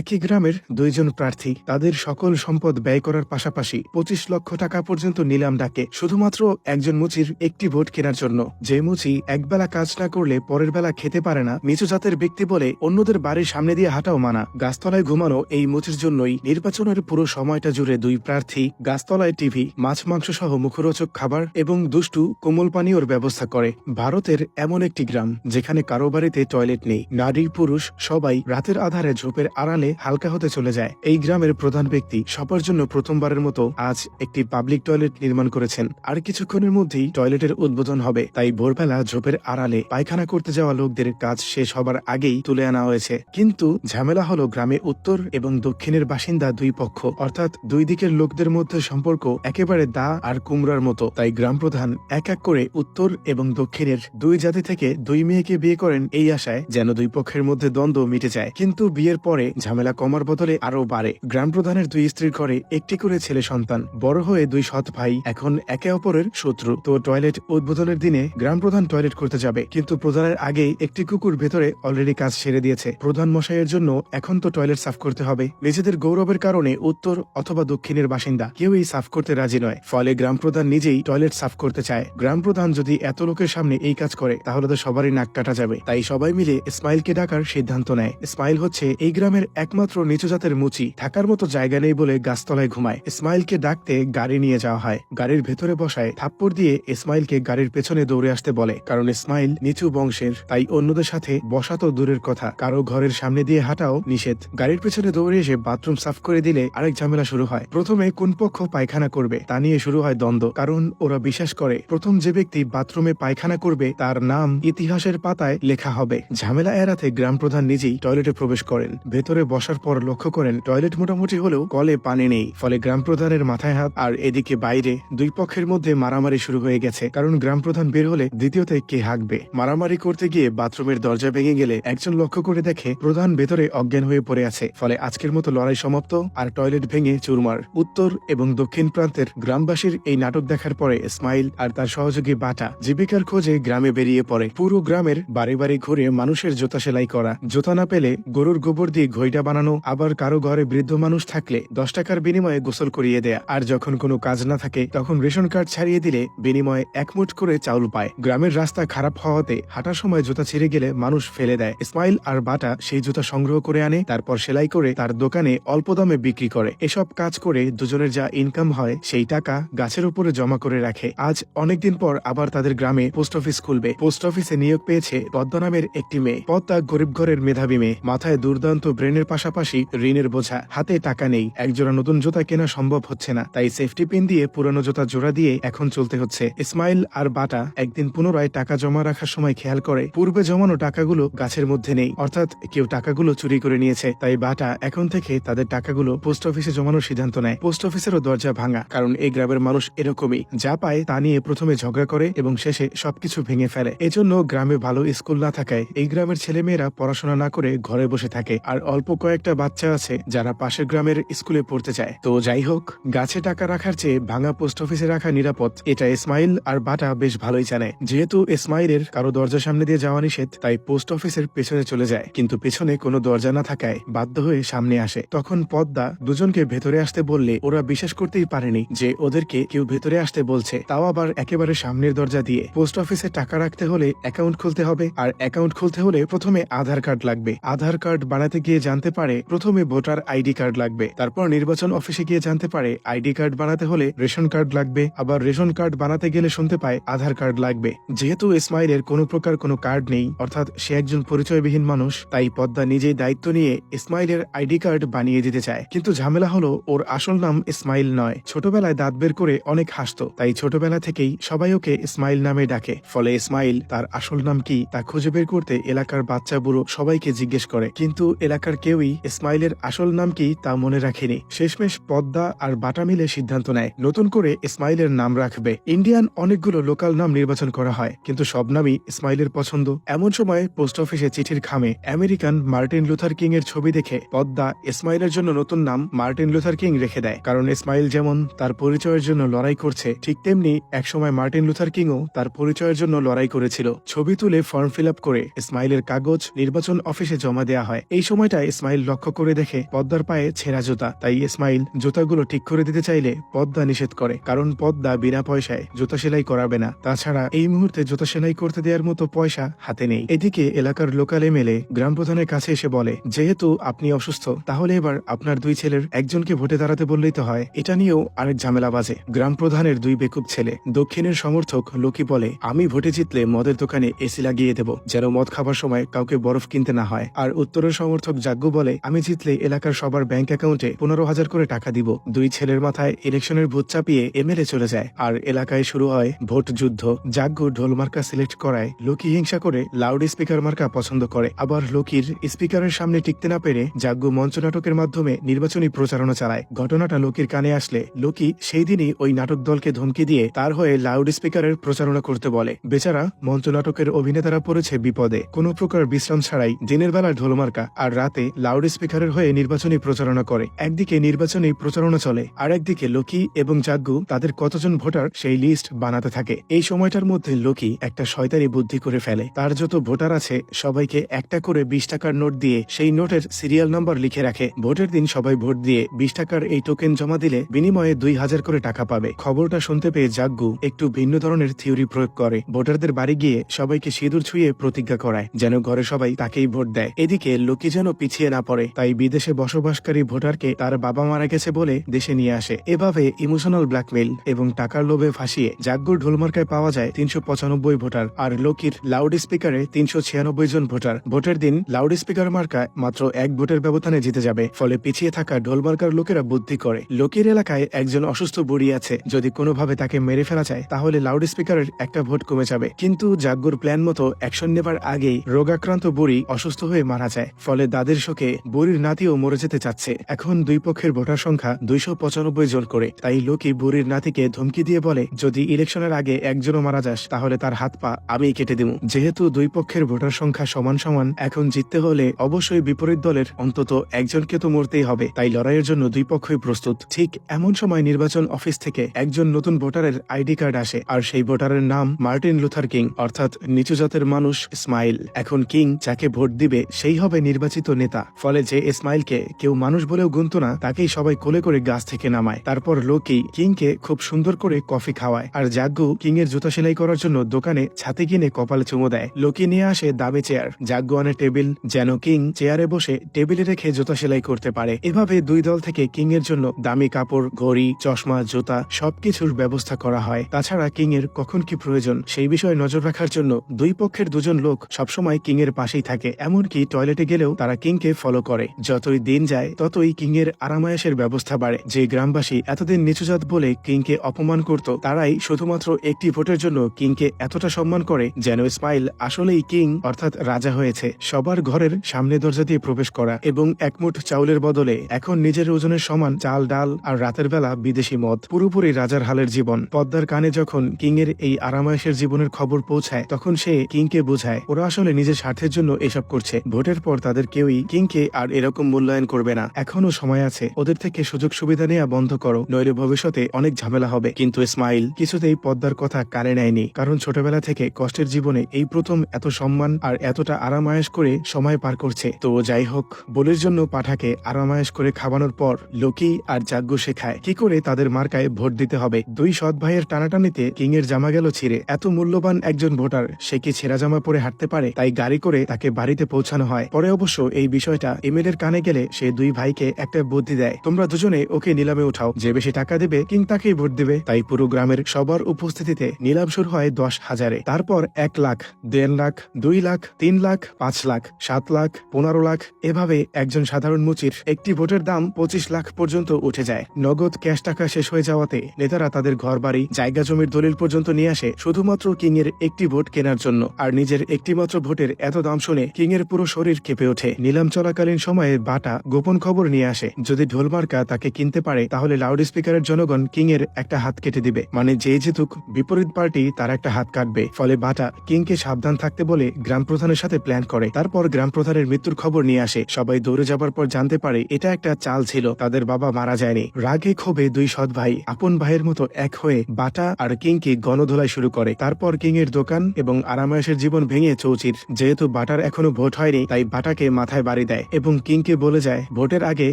একই গ্রামের দুইজন প্রার্থী তাদের সকল সম্পদ ব্যয় করার পাশাপাশি পঁচিশ লক্ষ টাকা পর্যন্ত নিলাম ডাকে, শুধুমাত্র একজন মুচির একটি ভোট কেনার জন্য। যে মুচি একবেলা কাজ না করলে পরের বেলা খেতে পারে না, নিচু জাতের ব্যক্তি বলে অন্যদের বাড়ির সামনে দিয়ে হাঁটাও মানা। গাছতলায় ঘুমানো এই মুচির জন্যই নির্বাচনের পুরো সময়টা জুড়ে দুই প্রার্থী, গাছতলায় টিভি, মাছ মাংস সহ মুখরোচক খাবার এবং দুষ্টু কোমল পানীয়র ব্যবস্থা করে। ভারতের এমন একটি গ্রাম, যেখানে কারও বাড়িতে টয়লেট নেই। নারী, পুরুষ সবাই রাতের আধারে ঝোপের আড়ালে হালকা হতে চলে যায়। এই গ্রামের প্রধান ব্যক্তি সবার জন্য প্রথমবারের মতো আজ একটি পাবলিক টয়লেট নির্মাণ করেছেন। আর কিছুক্ষণের মধ্যেই টয়লেটের উদ্বোধন হবে। তাই ভোরবেলা ঝোপের আড়ালে পায়খানা করতে যাওয়া লোকদের কাজ শেষ হবার আগেই তুলে আনা হয়েছে। কিন্তু ঝামেলা হলো গ্রামে উত্তর এবং দক্ষিণের বাসিন্দা দুই পক্ষ। অর্থাৎ দুই দিকের লোকদের মধ্যে সম্পর্ক একেবারে দা আর কুমড়ার মতো। তাই গ্রাম প্রধান এক এক করে উত্তর এবং দক্ষিণের দুই জাতি থেকে দুই মেয়েকে বিয়ে করেন এই আশায় যেন দুই পক্ষের মধ্যে দ্বন্দ্ব মিটে যায়। কিন্তু বিয়ের পরে ঝামেলা কমার বদলে আরও বাড়ে। গ্রাম প্রধানের দুই স্ত্রীর ঘরে একটি করে ছেলে সন্তান। বড় হয়ে দুই সৎ ভাই, এখন একে অপরের শত্রু। তো টয়লেট উদ্বোধনের দিনে গ্রাম প্রধান টয়লেট করতে যাবে। কিন্তু প্রধানের আগেই একটি কুকুর ভেতরে অলরেডি কাজ সেরে দিয়েছে। প্রধান মশাইয়ের জন্য এখন তো টয়লেট সাফ করতে হবে। নিজেদের গৌরবের কারণে উত্তর অথবা দক্ষিণের বাসিন্দা। কেউই সাফ করতে রাজি নয়। ফলে গ্রাম প্রধান নিজেই টয়লেট সাফ করতে চায়। গ্রাম প্রধান যদি এত লোকের সামনে এই কাজ করে, তাহলে তো সবারই নাক কাটা যাবে। তাই সবাই মিলে ইসমাইলকে ডাকার সিদ্ধান্ত নেয়। ইসমাইল হচ্ছে এই গ্রামের একমাত্র নিচু জাতের মুচি। থাকার মতো জায়গা নেই বলে গাছতলায় ঘুমায়। ইসমাইলকে ডাকতে গাড়ি নিয়ে যাওয়া হয়। গাড়ির ভেতরে বসায় থাপ্পড় দিয়ে ইসমাইলকে গাড়ির পেছনে দৌড়ে আসতে বলে। কারণ ইসমাইল নিচু বংশের, তাই অন্যদের সাথে বসা তো দূরের কথা। কারও ঘরের সামনে দিয়ে হাঁটাও নিষেধ। গাড়ির পেছনে দৌড়ে এসে বাথরুম সাফ করে দিলে আরেক ঝামেলা শুরু হয়। প্রথমে কোন পক্ষ পায়খানা করবে, তা নিয়ে শুরু হয় দ্বন্দ্ব। কারণ ওরা বিশ্বাস করে, প্রথম যে ব্যক্তি বাথরুমে পায়খানা করবে, তার নাম ইতিহাসের পাতায় লেখা হবে। ঝামেলা এড়াতে গ্রাম প্রধান নিজেই টয়লেটে প্রবেশ করেন। ভেতরে বসার পর লক্ষ্য করেন, টয়লেট মোটামুটি হলেও কলে পানি নেই। ফলে গ্রাম প্রধানের মাথায় হাত আর এদিকে বাইরে দুই পক্ষের মধ্যে মারামারি শুরু হয়ে গেছে। কারণ গ্রাম প্রধান বের হলে দ্বিতীয়তে কে হাঁকবে? মারামারি করতে গিয়ে বাথরুমের দরজা ভেঙে গেলে একজন লক্ষ্য করে দেখে প্রধান ভেতরে অজ্ঞান হয়ে পড়ে আছে। ফলে আজকের মতো লড়াই সমাপ্ত আর টয়লেট ভেঙে চুরমার। উত্তর এবং দক্ষিণ প্রান্তের গ্রামবাসীর এই নাটক দেখার পরে ইসমাইল আর তার সহযোগী বাটা জীবিকার খোঁজে গ্রামে বেরিয়ে পড়ে। পুরো গ্রামের বাড়ি বাড়ি ঘুরে মানুষের জোতা সেলাই করা। জোতা না পেলে গরুর গোবর দিয়ে ঘইটা বানানো, আবার কারও ঘরে বৃদ্ধ মানুষ থাকলে দশ টাকার বিনিময়ে গোসল করিয়ে দেয়া। আর যখন কোনো কাজ না থাকে, তখন রেশন কার্ড ছাড়িয়ে দিলে বিনিময়ে একমুঠ করে চাউল পায়। গ্রামের রাস্তা খারাপ হওয়াতে হাঁটার সময় জুতা ছিঁড়ে গেলে মানুষ ফেলে দেয়। ইসমাইল আর বাটা সেই জুতা সংগ্রহ করে আনে, তারপর সেলাই করে তার দোকানে অল্প দামে বিক্রি করে। এসব কাজ করে দুজনের যা ইনকাম হয়, সেই টাকা গাছের উপরে জমা করে রাখে। আজ অনেকদিন পর আবার তাদের গ্রামে পোস্ট অফিস খুলবে। পোস্ট অফিসে নিয়োগ পেয়েছে পদ্মা নামের একটি মেয়ে। পদ্মা গরিব ঘরের মেধাবী মেয়ে। মাথায় দুর্দান্ত ব্রেনের পাশাপাশি ঋণের বোঝা। হাতে টাকা নেই। একজোড়া নতুন জুতা কেনা সম্ভব হচ্ছে না। তাই সেফটি পিন দিয়ে পুরনো জুতা জোড়া দিয়ে এখন চলতে হচ্ছে। ইসমাইল আর বাটা একদিন পুনরায় টাকা জমা রাখার সময় খেয়াল করে। পূর্বে জমানো টাকাগুলো গাছের মধ্যে নেই। অর্থাৎ কেউ টাকাগুলো চুরি করে নিয়েছে। তাই বাটা এখন থেকে তাদের টাকাগুলো পোস্ট অফিসে জমানোর সিদ্ধান্ত নেয়। পোস্ট অফিসেরও দরজা ভাঙা। কারণ এই গ্রামের মানুষ এরকমই। যা পায় তা নিয়ে প্রথমে ঝগড়া করে এবং শেষে সবকিছু ভেঙে ফেলে। এজন্য গ্রামে ভালো স্কুল না থাকায় এই গ্রামের ছেলেমেয়েরা পড়াশোনা না করে ঘরে বসে থাকে। আর অল্প কয়েকটা বাচ্চা আছে যারা পাশের গ্রামের স্কুলে পড়তে চায়। তো যাই হোক, গাছে টাকা রাখার চেয়ে ভাঙা পোস্ট অফিসে রাখা নিরাপদ। এটা ইসমাইল আর বাটা বেশ ভালোই জানে। যেহেতু ইসমাইলের কারও দরজার সামনে দিয়ে যাওয়া নিষেধ, তাই পোস্ট অফিসের পেছনে চলে যায়। কিন্তু পেছনে কোনো দরজা না থাকায় বাধ্য হয়ে সামনে আসে। তখন পদ্মা দুজনকে ভেতরে আসতে বললে ওরা বিশ্বাস করতেই পারেনি যে ওদেরকে কেউ ভেতরে আসতে বলছে। তাও আবার একেবারে সামনের দরজা দিয়ে। পোস্ট অফিসে টাকা রাখতে হলে অ্যাকাউন্ট খুলতে হবে। আর অ্যাকাউন্ট খুলতে হলে প্রথমে আধার কার্ড লাগবে। আধার কার্ড বানাতে গিয়ে জানতে পারে, প্রথমে ভোটার আইডি কার্ড লাগবে, তারপর নির্বাচন অফিসে গিয়ে জানতে পারে আইডি কার্ড বানাতে হলে রেশন কার্ড লাগবে, আবার রেশন কার্ড বানাতে গেলে শুনতে পায় আধার কার্ড লাগবে। যেহেতু ইসমাইলের কোনো প্রকার কোনো কার্ড নেই, অর্থাৎ সে একজন পরিচয়বিহীন মানুষ, তাই পদ্মা নিজেই দায়িত্ব নিয়ে ইসমাইলের আইডি কার্ড বানিয়ে দিতে চায়। কিন্তু ঝামেলা হলো, ওর আসল নাম ইসমাইল নয়। ছোটবেলায় দাঁত বের করে অনেক হাসতো, তাই ছোটবেলা থেকেই সবাই ওকে ইসমাইল নামে ডাকে। ফলে ইসমাইল তার আসল নাম কি তা খুঁজে বের করতে এলাকার বাচ্চা বুড়ো সবাইকে জিজ্ঞেস করে। কিন্তু এলাকার কেউই ইসমাইলের আসল নাম কি তা মনে রাখেনি। শেষমেশ পদ্মা আর বাটা মিলে সিদ্ধান্ত নেয়, নতুন করে ইসমাইলের নাম রাখবে। ইন্ডিয়ান অনেকগুলো লোকাল নাম নির্বাচন করা হয়, কিন্তু সব নামই ইসমাইলের পছন্দ। এমন সময় পোস্ট অফিসে চিঠির খামে আমেরিকান মার্টিন লুথার কিং এর ছবি দেখে পদ্মা ইসমাইলের জন্য নতুন নাম মার্টিন লুথার কিং রেখে দেয়। কারণ ইসমাইল যেমন তার পরিচয়ের জন্য লড়াই করছে, ঠিক তেমনি একসময় মার্টিন লুথার কিংও তার পরিচয়ের জন্য লড়াই করেছিল। ছবি তুলে ফর্ম ফিল করে ইসমাইলের কাগজ নির্বাচন অফিসে জমা দেওয়া হয়। এই সময়টা ইসমাইল লক্ষ্য করে দেখে পদ্মার পায়ে ছেঁড়া জুতা। তাই ইসমাইল জুতাগুলো ঠিক করে দিতে চাইলে পদ্মা নিষেধ করে, কারণ পদ্মা বিনা পয়সায় জুতা সেলাই করাবে না। তাছাড়া এই মুহূর্তে জুতা সেলাই করতে দেওয়ার মতো পয়সা হাতে নেই। এদিকে এলাকার লোকাল এমএলএ গ্রাম প্রধানের কাছে এসে বলে, যেহেতু আপনি অসুস্থ, তাহলে এবার আপনার দুই ছেলের একজনকে ভোটে দাঁড়াতে বললেই তো হয়। এটা নিয়েও আরেক ঝামেলা বাজে। গ্রাম প্রধানের দুই বেকুব ছেলে, দক্ষিণের সমর্থক লোকি বলে, আমি ভোটে জিতলে মদের দোকানে এসি লাগিয়ে দেব, যেন মদ খাবার সময় কাউকে বরফ কিনতে না হয়। আর উত্তরের সমর্থক যাজ্ঞ বলে, আমি জিতলে এলাকার সবার ব্যাংক অ্যাকাউন্টে পনেরো হাজার করে টাকা দিব। দুই ছেলের মাথায় ইলেকশনের ভূত চাপিয়ে এমএলএ চলে যায়। আর এলাকায় শুরু হয় ভোট যুদ্ধ। যাজ্ঞ ঢোল মার্কা সিলেক্ট করায় লোকি হিংসা করে, লাউড স্পিকার মার্কা পছন্দ করে। আবার লোকির স্পিকারের সামনে টিকতে না পেরে যাজ্ঞ মঞ্চ নাটকের মাধ্যমে নির্বাচনী প্রচারণা চালায়। ঘটনাটা লোকির কানে আসলে লোকি সেই দিনই ওই নাটক দলকে ধমকি দিয়ে তার হয়ে লাউড স্পিকারের প্রচারণা করতে বলে। বেচারা মঞ্চ নাটকের অভিনেতারা পড়েছে বিপদে। কোনো প্রকার বিশ্রাম ছাড়াই দিনের বেলা ঢোলমার্কা আর রাতে লাউড স্পিকারের হয়ে নির্বাচনী প্রচারণা করে। একদিকে নির্বাচনী প্রচারণা চলে আর একদিকে লোকি এবং জাগ্গু তাদের কতজন ভোটার সেই লিস্ট বানাতে থাকে। এই সময়টার মধ্যে লোকি একটা শয়তানি বুদ্ধি করে ফেলে। তার যত ভোটার আছে, সবাইকে একটা করে বিশ টাকার নোট দিয়ে সেই নোটের সিরিয়াল নম্বর লিখে রাখে। ভোটের দিন সবাই ভোট দিয়ে বিশ টাকার এই টোকেন জমা দিলে বিনিময়ে দুই হাজার করে টাকা পাবে। খবরটা শুনতে পেয়ে জাগ্গু একটু ভিন্ন ধরনের থিওরি প্রয়োগ করে। ভোটারদের বাড়ি গিয়ে সবাইকে সিঁদুর ছুঁয়ে প্রতিজ্ঞা করায়, যেন ঘরে সবাই তাকেই ভোট দেয়। এদিকে লোকি যেন পিছিয়ে না পড়ে। তাই বিদেশে বসবাসকারী ভোটারকে তার বাবা মারা গেছে বলে দেশে নিয়ে আসে। এভাবে ইমোশনাল ব্ল্যাকমেইল এবং টাকার লোভে ফাঁসিয়ে জাগ্গুর ঢোলমার্কায় পাওয়া যায় তিনশো পঁচানব্বই ভোটার আর লোকির লাউড স্পিকারে তিনশো ছিয়ানব্বই জন ভোটার। ভোটের দিন লাউড স্পিকার মার্কায় মাত্র এক ভোটের ব্যবধানে জিতে যাবে, ফলে পিছিয়ে থাকা ঢোলমার্কার লোকেরা বুদ্ধি করে। লোকের এলাকায় একজন অসুস্থ বুড়ি আছে, যদি কোনোভাবে তাকে মেরে ফেলা যায়, তাহলে লাউড স্পিকারের একটা ভোট কমে যাবে। কিন্তু জাগ্গুর প্ল্যান মতো অ্যাকশন নেবার আগেই রোগাক্রান্ত বুড়ি অসুস্থ হয়ে মারা যায়, ফলে দাদের শোকে বুড়ির নাতিও মরে যেতে চাচ্ছে। এখন দুই পক্ষের ভোটার সংখ্যা দুইশো পঁচানব্বই জন করে। তাই লোকি বুড়ির নাতিকে ধমকি দিয়ে বলে, যদি ইলেকশনের আগে একজনও মারা যাস, তাহলে তার হাত পা আমি কেটে দিব যেহেতু দুই পক্ষের ভোটার সংখ্যা সমান সমান, এখন জিততে হলে অবশ্যই বিপরীত দলের অন্তত একজনকে তো মরতেই হবে। তাই লড়াইয়ের জন্য দুই পক্ষই প্রস্তুত। ঠিক এমন সময় নির্বাচন অফিস থেকে একজন নতুন ভোটারের আইডি কার্ড আসে, আর সেই ভোটারের নাম মার্টিন লুথার কিং, অর্থাৎ নিচু জাতের মানুষ স্মাইল। এখন কিং যাকে ভোট দিবে, সেই হবে নির্বাচিত নেতা। ফলে যে ইসমাইলকে কেউ মানুষ বলেও গুনতো না, তাকেই সবাই কোলে করে গাছ থেকে নামায়। তারপর লোকি কিংকে খুব সুন্দর করে কফি খাওয়ায়। আর জাগ্গু কিং এর জুতা সেলাই করার জন্য দোকানে ছাতি কিনে কপালে চুমো দেয়। লোকি নিয়ে আসে দামি চেয়ার। জাগ্গু আনে টেবিল, যেন কিং চেয়ারে বসে টেবিলে রেখে জুতা সেলাই করতে পারে। এভাবে দুই দল থেকে কিং এর জন্য দামি কাপড়, ঘড়ি, চশমা, জুতা সবকিছুর ব্যবস্থা করা হয়। তাছাড়া কিং এর কখন কি প্রয়োজন সেই বিষয়ে নজর রাখার জন্য দুই পক্ষের দুজন লোক সবসময় কিং এর পাশেই থাকে। এমনকি টয়লেটে গেলেও তারা কিংকে ফলো করে। যতই দিন যায়, ততই কিং এর আরামায়াসের ব্যবস্থা বাড়ে। যে গ্রামবাসী এতদিন নিচুজাত বলে কিংকে অপমান করত, তারাই শুধুমাত্র একটি ভোটের জন্য কিংকে এতটা সম্মান করে যেন স্মাইল আসলেই কিং অর্থাৎ রাজা হয়েছে। সবার ঘরের সামনে দরজা দিয়ে প্রবেশ করা এবং একমুঠ চাউলের বদলে এখন নিজের ওজনের সমান চাল, ডাল আর রাতের বেলা বিদেশি মদ, পুরোপুরি রাজার হালের জীবন। পদ্মার কানে যখন কিং এর এই আরামায়েশের জীবনের খবর পৌঁছায়, তখন সে কিংকে বোঝায়, ওরা আসলে নিজের স্বার্থের জন্য এসব করছে। ভোটের পর তাদের কেউই কিংকে আর এরকম মূল্যায়ন করবে না। এখনও সময় আছে। ওদের থেকে সুযোগ সুবিধা নেওয়া বন্ধ করো। নইলে ভবিষ্যতে অনেক ঝামেলা হবে। কিন্তু স্মাইল কিছুতেই পদ্মার কথা কানে নেয়নি। কারণ ছোটবেলা থেকে কষ্টের জীবনে এই প্রথম এত সম্মান আর এতটা আরামায়েশ করে সময় পার করছে। তো যাই হোক, বলির জন্য পাঠাকে আরামায়েশ করে খাওয়ানোর পর লোকি আর যাজ্ঞ শেখায়। কি করে তাদের মার্কায় ভোট দিতে হবে? দুই সৎ ভাইয়ের টানাটানিতে কিং এর জামা গেল ছিঁড়ে। এত মূল্যবান একজন ভোটার, সে কি ছেঁড়া জামা পরে হাঁটতে পারে? তাই গাড়ি করে তাকে বাড়িতে পৌঁছানো হয়। পরে অবশ্য এই বিষয়টা এমএল এর কানে গেলে সে দুই ভাইকে একটা বুদ্ধি দেয়। তোমরা দুজনে ওকে নিলামে উঠাও। যে বেশি টাকা দেবে, কিং তাকেই ভোট দেবে। তাই পুরো গ্রামের সবার উপস্থিতিতে নিলাম শুরু হয় দশ হাজারে। তারপর এক লাখ, দেড় লাখ, দুই লাখ, তিন লাখ, পাঁচ লাখ, সাত লাখ, পনেরো লাখ এভাবে একজন সাধারণ মুচির একটি ভোটের দাম পঁচিশ লাখ পর্যন্ত উঠে যায়। নগদ ক্যাশ টাকা শেষ হয়ে যাওয়াতে নেতারা তাদের ঘর বাড়ি জায়গা জমির দলিল পর্যন্ত নিয়ে আসে শুধুমাত্র কিং এর একটি ভোট কেনার জন্য। আর নিজের একটিমাত্র ভোটের এত দাম শুনে কিং এর পুরো শরীর কেঁপে ওঠে। নিলাম চলাকালীন সময়ে বাটা গোপন খবর নিয়ে আসে। যদি ঢোলমার্কা তাকে কিনতে পারে, তাহলে লাউড স্পিকারের জনগণ কিং এর একটা হাত কেটে দিবে। মানে যে জিতুক, বিপরীত পার্টি তার একটা হাত কাটবে। ফলে বাটা কিংকে সাবধান থাকতে বলে গ্রাম প্রধানের সাথে প্ল্যান করে। তারপর গ্রাম প্রধানের মৃত্যুর খবর নিয়ে আসে। সবাই দৌড়ে যাবার পর জানতে পারে, এটা একটা চাল ছিল। তাদের বাবা মারা যায়নি। রাগে ক্ষোভে দুই সৎ ভাই, আপন ভাইয়ের মতো এক হয়ে বাটা আর কিংকে গণধোলাই শুরু করে। তারপর কিং এর দোকান এবং আরামায়াসের জীবন ভেঙে চৌচির। যেহেতু বাটার এখনও ভোট হয়নি, তাই বাটাকে মাথায় বাড়ি সরি দেয় এবং কিংকে বলে যায়, ভোটের আগে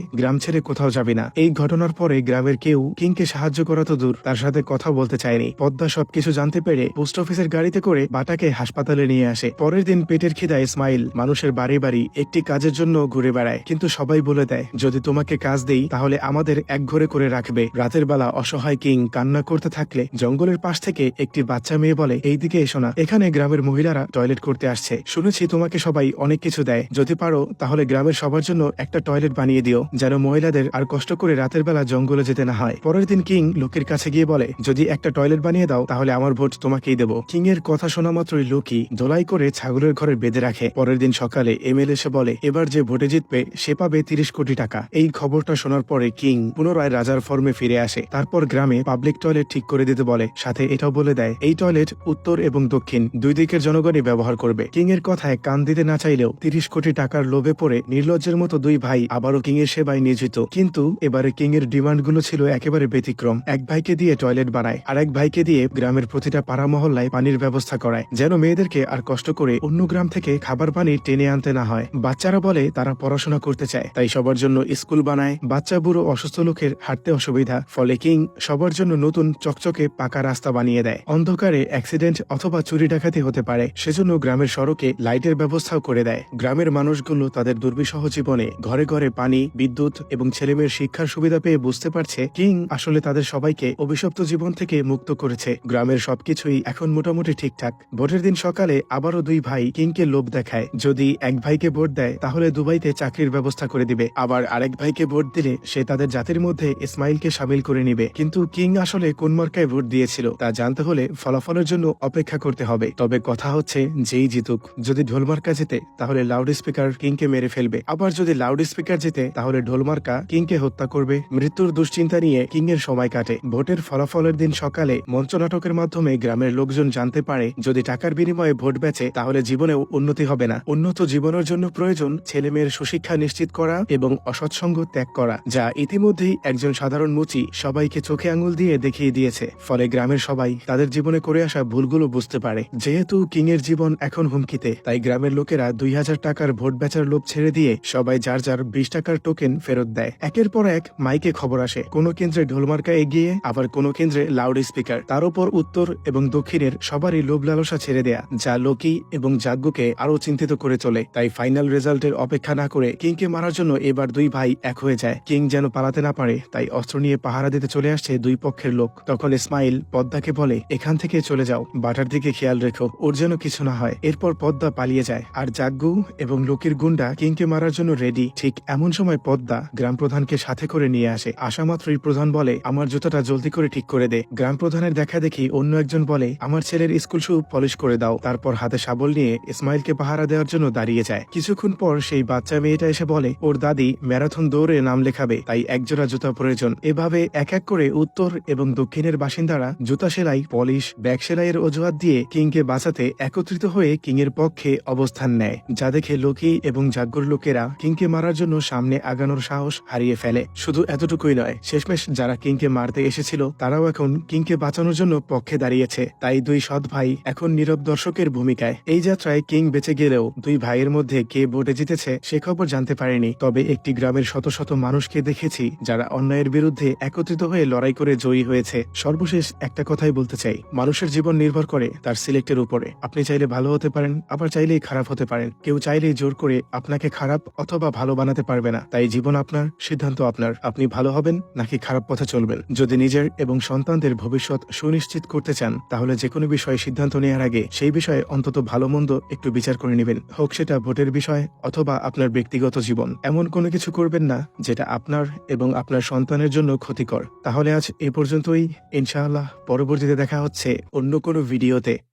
গ্রাম ছেড়ে কোথাও যাবে না। এই ঘটনার পরে গ্রামের কেউ কিংকে সাহায্য করা তো দূর, তার সাথে কথা বলতে চায়নি। পদ্মা সবকিছু জানতে পেরে পোস্ট অফিসের গাড়িতে করে বাটাকে হাসপাতালে নিয়ে আসে। পরের দিন পেটের খিদায় ইসমাইল মানুষের বাড়ি বাড়ি একটি কাজের জন্য ঘুরে বেড়ায়। কিন্তু সবাই বলে দেয়, যদি তোমাকে কাজ দেই, তাহলে আমাদের এক ঘরে করে রাখবে। রাতের বেলা অসহায় কিং কান্না করতে থাকলে জঙ্গলের পাশ থেকে একটি বাচ্চা মেয়ে বলে এইদিকে এসো না। এখানে গ্রামের মহিলারা টয়লেট করতে আসছে। শুনেছি তোমাকে সবাই অনেক কিছু দেয়। যদি পারো, তাহলে গ্রামের সবার জন্য একটা টয়লেট বানিয়ে দিও, যেন মহিলাদের আর কষ্ট করে রাতের বেলা জঙ্গলে যেতে না হয়। পরের দিন কিং লোকের কাছে গিয়ে বলে, যদি একটা টয়লেট বানিয়ে দাও, তাহলে আমার ভোট তোমাকেই দেবো। কিং এর কথা শোনা মাত্রই লোকি দোলাই করে ছাগলের ঘরে বেঁধে রাখে। পরের দিন সকালে এমএলএ এসে বলে, এবার যে ভোটে জিতবে, সে পাবে তিরিশ কোটি টাকা। এই খবরটা শোনার পরে কিং পুনরায় রাজার ফর্মে ফিরে আসে। তারপর গ্রামে পাবলিক টয়লেট ঠিক করে দিতে বলে, সাথে এটাও বলে দেয়, এই টয়লেট উত্তর এবং দক্ষিণ দুই দিকের জনগণই ব্যবহার করবে। কিং এর কথায় কান দিতে না চাইলেও তিরিশ কোটি টাকার লোভে পড়ে নির্লজ্জের মতো দুই ভাই আবারও কিং এর সেবায় নিয়োজিত। কিন্তু এবারে কিং এর ডিমান্ডগুলো ছিল একেবারে ব্যতিক্রম। এক ভাইকে দিয়ে টয়লেট বানায় আর এক ভাইকে দিয়ে গ্রামের প্রতিটা পাড়া মহল্লায় পানির ব্যবস্থা করায়, যেন মেয়েদেরকে আর কষ্ট করে অন্য গ্রাম থেকে খাবার পানি টেনে আনতে না হয়। বাচ্চারা বলে তারা পড়াশোনা করতে চায়, তাই সবার জন্য স্কুল বানায়। বাচ্চা বুড়ো অসুস্থ লোকের হাঁটতে অসুবিধা, ফলে কিং সবার জন্য নতুন চকচকে পাকা রাস্তা বানিয়ে দেয়। অন্ধকারে অ্যাক্সিডেন্ট অথবা চুরি ডাকাতি হতে পারে, সেজন্য গ্রামের সড়কে লাইটের ব্যবস্থাও করে দেয়। গ্রামের মানুষগুলো তাদের দুর্বিষহ জীবনে ঘরে ঘরে পানি, বিদ্যুৎ এবং ছেলেমেয়ের শিক্ষার সুবিধা পেয়ে বুঝতে পারছে কিং আসলে তাদের সবাইকে অভিশপ্ত জীবন থেকে মুক্ত করেছে। গ্রামের সবকিছুই এখন মোটামুটি ঠিকঠাক। ভোটের দিন সকালে আবারও দুই ভাই কিংকে লোভ দেখায়। যদি এক ভাইকে ভোট দেয়, তাহলে দুবাইতে চাকরির ব্যবস্থা করে দিবে। আবার আরেক ভাইকে ভোট দিলে সে তাদের জাতির মধ্যে ইসমাইলকে সামিল করে নিবে। কিন্তু কিং আসলে কোন মার্কায় ভোট দিয়েছিল, তা জানতে হলে ফলাফলের জন্য অপেক্ষা করতে হবে। তবে কথা হচ্ছে, যেই জিতুক। যদি ঢোলমার্কা জেতে, তাহলে লাউড স্পিকার কিংকে মেরে ফেলবে। আবার যদি লাউড স্পিকার জেতে, তাহলে ঢোলমার্কা কিংকে হত্যা করবে? মৃত্যুর দুশ্চিন্তা নিয়ে কিং এর সময় কাটে। ভোটের ফলাফলের দিন সকালে মঞ্চনাটকের মাধ্যমে গ্রামের লোকজন জানতে পারে, যদি টাকার বিনিময়ে ভোট বেচে, তাহলে জীবনেও উন্নতি হবে না। উন্নত জীবনের জন্য প্রয়োজন ছেলে মেয়ের সুশিক্ষা নিশ্চিত করা এবং অসৎসঙ্গ ত্যাগ করা, যা ইতিমধ্যেই একজন সাধারণ মুচি সবাইকে চোখে আঙুল দিয়ে দেখিয়ে দিয়েছে। ফলে গ্রামের সবাই তাদের জীবনে করে আসা ভুলগুলো বুঝতে পারে। যেহেতু কিং এর জীবন এখন হুমকিতে, তাই গ্রামের লোকেরা দুই হাজার টাকার ভোট বেচার লোভ ছেড়ে দিয়ে সবাই যার যার বিশ টাকার টোকেন ফেরত দেয়। একের পর এক মাইকে খবর আসে, কোনো কেন্দ্রে ঢোলমার্কা এগিয়ে, আবার কোনো কেন্দ্রে লাউড স্পিকার তার উপর উত্তর এবং দক্ষিণের সবারই লোভ লালসা ছেড়ে দেয়া, যা লোকি এবং যাজ্ঞকে আরও চিন্তিত করে তোলে তাই ফাইনাল রেজাল্টের অপেক্ষা না করে কিংকে মারার জন্য এবার দুই ভাই এক হয়ে যায়। কিং যেন পালাতে না পারে, তাই অস্ত্র নিয়ে পাহারা দিতে চলে আসছে দুই পক্ষের লোক। তখন ইসমাইল পদ্মাকে বলে, এখান থেকে চলে যাও, বাটার দিকে খেয়াল রেখো, ওর যেন কিছু না হয়। এরপর পদ্মা পালিয়ে যায়। আর জাগ্গু এবং লোকের গুন্ডা কিংকে মারার জন্য রেডি ঠিক এমন সময় পদ্মা গ্রাম প্রধানকে সাথে করে নিয়ে আসে। আসা মাত্রই প্রধান বলে, আমার জুতাটা জলদি করে ঠিক করে দে। গ্রাম প্রধানের দেখা দেখি অন্য একজন বলে, আমার ছেলের স্কুল শু পলিশ করে দাও। তারপর হাতে শাবল নিয়ে ইসমাইলকে পাহারা দেওয়ার জন্য দাঁড়িয়ে যায়। কিছুক্ষণ পর সেই বাচ্চা মেয়েটা এসে বলে, ওর দাদি ম্যারাথন দৌড়ে নাম লেখাবে, তাই একজোড়া জুতা প্রয়োজন। এভাবে এক এক করে উত্তর এবং দক্ষিণের বাসিন্দারা জুতা সেলাই পলিশ ব্যাগ সেলাইয়ের অজুহাত দিয়ে কিংকে বাঁচাতে একত্রিত হয়ে কিং এর পক্ষে অবস্থান নেয়, যা দেখে লোকি এবং জাগ্গর লোকেরা কিংকে মারার জন্য সামনে আগানোর সাহস হারিয়ে ফেলে। শুধু এতটুকুই নয়, শেষমেশ যারা কিংকে মারতে এসেছিল, তারাও এখন কিংকে বাঁচানোর জন্য পক্ষে দাঁড়িয়েছে। তাই দুই সৎ ভাই এখন নীরব দর্শকের ভূমিকায়। এই যাত্রায় কিং বেঁচে গেলেও দুই ভাইয়ের মধ্যে কে ভোটে জিতেছে সে খবর জানতে পারেনি। তবে একটি গ্রামের শত শত মানুষকে দেখেছি, যারা অন্যায়ের বিরুদ্ধে একত্রিত হয়ে লড়াই করে জয়ী হয়েছে। সর্বশেষ একটা কথাই বলতে চাই, মানুষের জীবন নির্ভর করে তার সিলেক্টের উপরে। আপনি চাইলে ভালো হতে পারেন, আবার চাইলেই খারাপ হতে পারেন। কেউ চাইলেই জোর করে আপনাকে খারাপ অথবা ভালো বানাতে পারবে না? তাই জীবন আপনার, সিদ্ধান্ত আপনার। আপনি ভালো হবেন নাকি খারাপ পথে চলবেন? যদি নিজের এবং সন্তানদের ভবিষ্যৎ সুনিশ্চিত করতে চান, তাহলে যে কোনো বিষয়ে সিদ্ধান্ত নেওয়ার আগে সেই বিষয়ে অন্তত ভালো মন্দ একটু বিচার করে নেবেন। হোক সেটা ভোটের বিষয় অথবা আপনার ব্যক্তিগত জীবন। এমন কোনো কিছু করবেন না যেটা আপনার এবং আপনার সন্তানের জন্য ক্ষতিকর। তাহলে আজ এ পর্যন্তই। ইনশাআল্লাহ পরবর্তীতে দেখা হচ্ছে অন্য কোনো ভিডিওতে।